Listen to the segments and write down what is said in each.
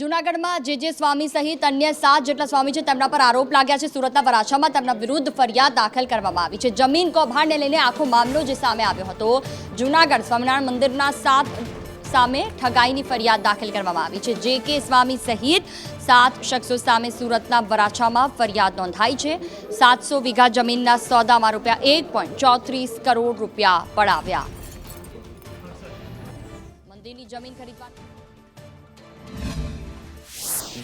જૂનાગઢમાં જે જે સ્વામી સહિત અન્ય સાત જેટલા સ્વામી છે, તેમના પર આરોપ લાગ્યા છે. સુરતના વરાછામાં તેમના વિરુદ્ધ ફરિયાદ દાખલ કરવામાં આવી છે. જમીન કૌભાંડને લઈને આખો મામલો જે સામે આવ્યો હતો, જૂનાગઢ સ્વામિનારાયણ મંદિરના સાત સામે ઠગાઈની ફરિયાદ દાખલ કરવામાં આવી છે. જે કે સ્વામી સહિત સાત શખ્સો સામે સુરતના વરાછામાં ફરિયાદ નોંધાઈ છે. સાતસો વીઘા જમીનના સોદામાં રૂપિયા એક કરોડ રૂપિયા પડાવ્યા. મંદિરની જમીન ખરીદવા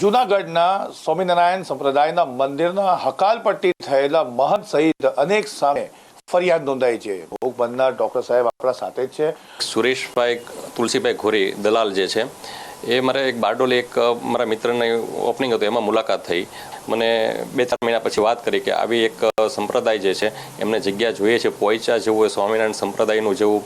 જૂનાગઢના સ્વામિનારાયણ સંપ્રદાયના મંદિરના હકાલપટ્ટી થયેલા મહંત સહિત અનેક સામે ફરિયાદ નોંધાઈ છે. ભોગ બનનાર ડોક્ટર સાહેબ આપણા સાથે જ છે. સુરેશભાઈ તુલસીભાઈ ઘોરી, દલાલ જે છે, એ મારે એક બારડોલી એક મારા મિત્રની ઓપનિંગ હતું, એમાં મુલાકાત થઈ. મને બે ચાર મહિના પછી વાત કરી કે આવી એક સંપ્રદાય જે છે, એમને જગ્યા જોઈએ છે, પોઈચા જેવું સ્વામિનારાયણ સંપ્રદાયનું જેવું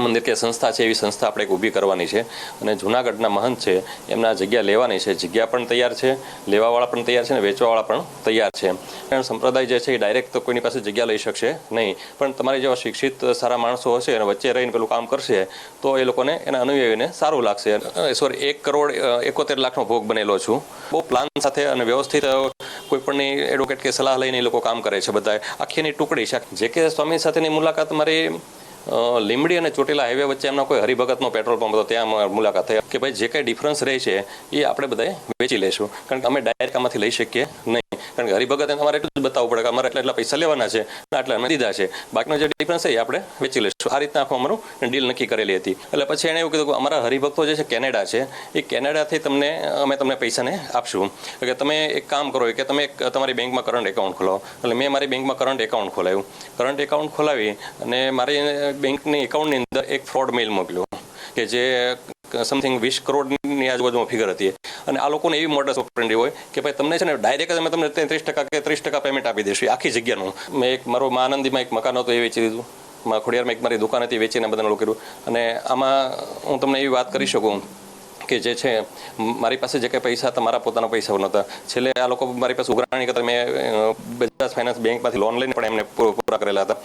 મંદિર કે સંસ્થા છે એવી સંસ્થા આપણે એક ઊભી કરવાની છે. અને જૂનાગઢના મહંત છે, એમના જગ્યા લેવાની છે. જગ્યા પણ તૈયાર છે, લેવાવાળા પણ તૈયાર છે અને વેચવાવાળા પણ તૈયાર છે. કારણ સંપ્રદાય જે છે એ ડાયરેક્ટ તો કોઈની પાસે જગ્યા લઈ શકશે નહીં. પણ તમારી જેવા શિક્ષિત સારા માણસો હશે અને વચ્ચે રહીને પેલું કામ કરશે, તો એ લોકોને એના અનુયાયીને સારું લાગશે. સોરી એક કરોડ એકોતેર લાખનો ભોગ બનેલો છું. બહુ પ્લાન સાથે અને વ્યવસ્થિત કોઈપણની કોઈ એડવોકેટ કે સલાહ લઈને એ લોકો કામ કરે છે બધા આખીની ટુકડી છે. જે કે સ્વામી સાથેની મુલાકાત મારી અ, લીંબડી અને ચોટીલા હાઈવે વચ્ચે એમના કોઈ હરિભગતનો પેટ્રોલ પંપ હતો ત્યાં મુલાકાત થઈ. કે ભાઈ જે કંઈ ડિફરન્સ રહે છે એ આપણે બધાએ વેચી લઈશું. કારણ કે અમે ડાયરેક્ટ આમાંથી લઈ શકીએ નહીં. કારણ કે હરિભગત તમારે એટલું જ બતાવવું પડે કે અમારે એટલા એટલા પૈસા લેવાના છે આટલા અમે દીધા છે. બાકીનો જે ડિફરન્સ એ આપણે વેચી લઈશું. આ રીતના આખું અમારું ડીલ નક્કી કરેલી હતી. એટલે પછી એણે એવું કીધું કે અમારા હરિભક્તો જે છે કેનેડા છે, એ કેનેડાથી તમને, અમે તમને પૈસાને આપશું. કે તમે એક કામ કરો કે તમે તમારી બેંકમાં કરંટ એકાઉન્ટ ખોલાવો. એટલે મેં મારી બેંકમાં કરંટ એકાઉન્ટ ખોલાવ્યું. કરંટ એકાઉન્ટ ખોલાવી અને મારી બેંકની એકાઉન્ટની અંદર એક ફ્રોડ મેઇલ મોકલ્યો. કે જે સમથિંગ વીસ કરોડની આજુબાજુમાં ફિગર હતી. અને આ લોકોને એવી મોડસ ઓપરેન્ડી હોય કે ભાઈ તમને છે ને ડાયરેક્ટ અમે તમને ત્રીસ ટકા કે ત્રીસ ટકા પેમેન્ટ આપી દઈશું આખી જગ્યાનું. મેં એક મારો મા આનંદીમાં એક મકાન હતું એ વેચી દીધું. મા ખોડિયારમાં એક મારી દુકાન હતી વેચીને બધાને કર્યું. અને આમાં હું તમને એવી વાત કરી શકું કે જે છે, મારી પાસે જે કંઈ પૈસા હતા, મારા પોતાના પૈસા નહોતા. છેલ્લે આ લોકો મારી પાસે ઉઘરાણી કરતા મેં બજાજ ફાઇનાન્સ બેંકમાંથી લોન લઈને પણ એમને પૂરા કરેલા હતા.